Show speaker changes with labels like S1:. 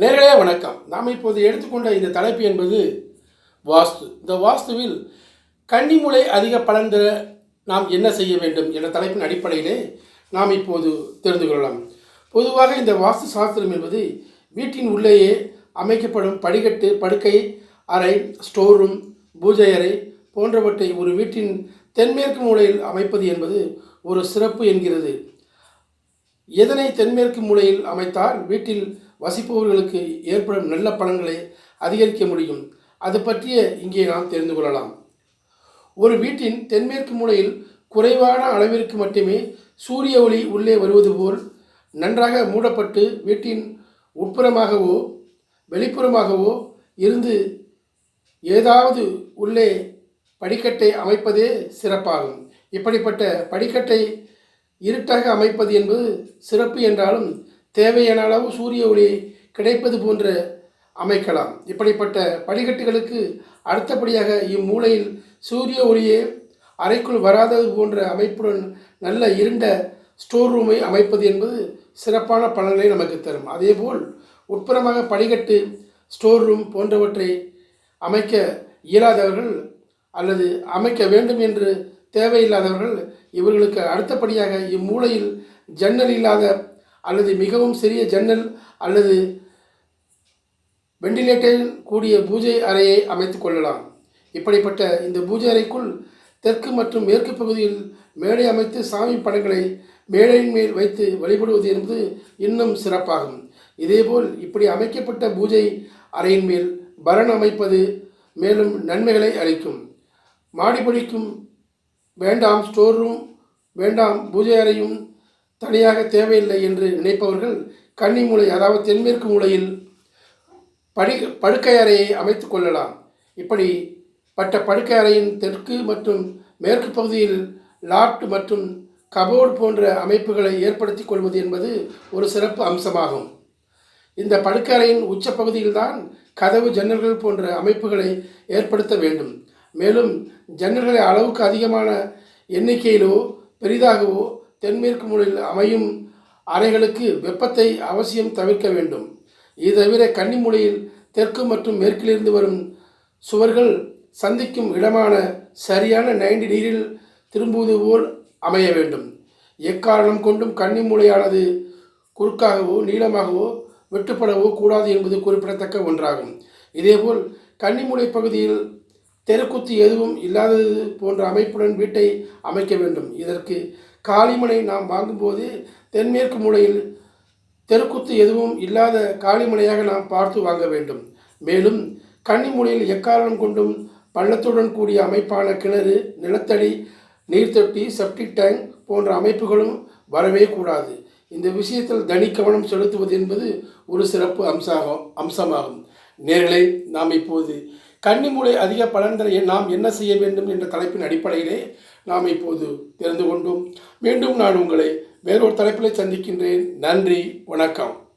S1: நேர்களே வணக்கம். நாம் இப்போது எடுத்துக்கொண்ட இந்த தலைப்பு என்பது வாஸ்து. இந்த வாஸ்துவில் கன்னிமுளை அதிக பலன் தர நாம் என்ன செய்ய வேண்டும் என்ற தலைப்பின் அடிப்படையிலே நாம் இப்போது தெரிந்து கொள்ளலாம். பொதுவாக இந்த வாஸ்து சாஸ்திரம் என்பது வீட்டின் உள்ளேயே அமைக்கப்படும் படிக்கட்டு படுக்கை அறை ஸ்டோர் ரூம் பூஜை அறை போன்றவற்றை ஒரு வீட்டின் தென்மேற்கு மூலையில் அமைப்பது என்பது ஒரு சிறப்பு என்கிறது. எதனை தென்மேற்கு மூலையில் அமைத்தால் வீட்டில் வசிப்பவர்களுக்கு ஏற்படும் நல்ல பலன்களை அதிகரிக்க முடியும். அது பற்றிய இங்கே நாம் தெரிந்து கொள்ளலாம். ஒரு வீட்டின் தென்மேற்கு மூலையில் குறைவான அளவிற்கு மட்டுமே சூரிய ஒளி உள்ளே வருவது போல் நன்றாக மூடப்பட்டு வீட்டின் உட்புறமாகவோ வெளிப்புறமாகவோ இருந்து ஏதாவது உள்ளே படிக்கட்டை அமைப்பதே சிறப்பாகும். இப்படிப்பட்ட படிக்கட்டை இருட்டாக அமைப்பது என்பது சிறப்பு என்றாலும் தேவையான அளவு சூரிய ஒளி கிடைப்பது போன்று அமைக்கலாம். இப்படிப்பட்ட படிக்கட்டுகளுக்கு அடுத்தபடியாக இம்மூலையில் சூரிய ஒளியே அறைக்குள் வராதது போன்ற அமைப்புடன் நல்ல இருண்ட ஸ்டோர் ரூமை அமைப்பது என்பது சிறப்பான பலன்களை நமக்கு தரும். அதேபோல் உட்புறமாக படிக்கட்டு ஸ்டோர் ரூம் போன்றவற்றை அமைக்க இயலாதவர்கள் அல்லது அமைக்க வேண்டும் என்று தேவையில்லாதவர்கள் இவர்களுக்கு அடுத்தபடியாக இம்மூலையில் ஜன்னல் இல்லாத அல்லது மிகவும் சிறிய ஜன்னல் அல்லது வெண்டிலேட்டரில் கூடிய பூஜை அறையை அமைத்து கொள்ளலாம். இப்படிப்பட்ட இந்த பூஜை அறைக்குள் தெற்கு மற்றும் மேற்கு பகுதியில் மேடை அமைத்து சாமி படங்களை மேடையின் மேல் வைத்து வழிபடுவது என்பது இன்னும் சிறப்பாகும். இதேபோல் இப்படி அமைக்கப்பட்ட பூஜை அறையின் மேல் பரண் அமைப்பது மேலும் நன்மைகளை அளிக்கும். மாடிப்படிக்கும் வேண்டாம் ஸ்டோர் ரூம் வேண்டாம் பூஜை அறையும் தனியாக தேவையில்லை என்று நினைப்பவர்கள் கன்னி மூலை அதாவது தென்மேற்கு மூலையில் படி படுக்கை அறையை அமைத்து கொள்ளலாம். இப்படி பட்ட படுக்கை அறையின் தெற்கு மற்றும் மேற்கு பகுதியில் லாப்ட் மற்றும் கபோர்டு போன்ற அமைப்புகளை ஏற்படுத்தி கொள்வது என்பது ஒரு சிறப்பு அம்சமாகும். இந்த படுக்கறையின் உச்சப்பகுதியில்தான் கதவு ஜன்னல்கள் போன்ற அமைப்புகளை ஏற்படுத்த வேண்டும். மேலும் ஜன்னல்களை அளவுக்கு அதிகமான எண்ணிக்கையிலோ பெரிதாகவோ தென்மேற்கு மூலையில் அமையும் அறைகளுக்கு வெப்பத்தை அவசியம் தவிர்க்க வேண்டும். இது தவிர கன்னிமூலையில் தெற்கு மற்றும் மேற்கிலிருந்து வரும் சுவர்கள் சந்திக்கும் இடமான சரியான நைன்டி டிகிரியில் திரும்புவது போல் அமைய வேண்டும். எக்காரணம் கொண்டும் கன்னி மூலையானது குறுக்காகவோ நீளமாகவோ வெட்டுப்படவோ கூடாது என்பது குறிப்பிடத்தக்க ஒன்றாகும். இதேபோல் கன்னிமூலை பகுதியில் தெருக்குத்து எதுவும் இல்லாதது போன்ற அமைப்புடன் வீட்டை அமைக்க வேண்டும். இதற்கு காளிமனை நாம் வாங்கும்போது தென்மேற்கு மூலையில் தெருக்குத்து எதுவும் இல்லாத காளிமனையாக நாம் பார்த்து வாங்க வேண்டும். மேலும் கன்னிமூலையில் எக்காரணம் கொண்டும் பள்ளத்துடன் கூடிய அமைப்பான கிணறு நிலத்தடி நீர்த்தொட்டி செப்டி டேங்க் போன்ற அமைப்புகளும் வரவே கூடாது. இந்த விஷயத்தில் தனி கவனம் செலுத்துவது என்பது ஒரு சிறப்பு அம்சாகும் அம்சமாகும். நேர்களை நாம் இப்போது கன்னிமூலை அதிக பலன் தர நாம் என்ன செய்ய வேண்டும் என்ற தலைப்பின் அடிப்படையிலே நாம் இப்போது தெரிந்து கொண்டோம். மீண்டும் நான் உங்களை வேறொரு தலைப்பில் சந்திக்கின்றேன். நன்றி வணக்கம்.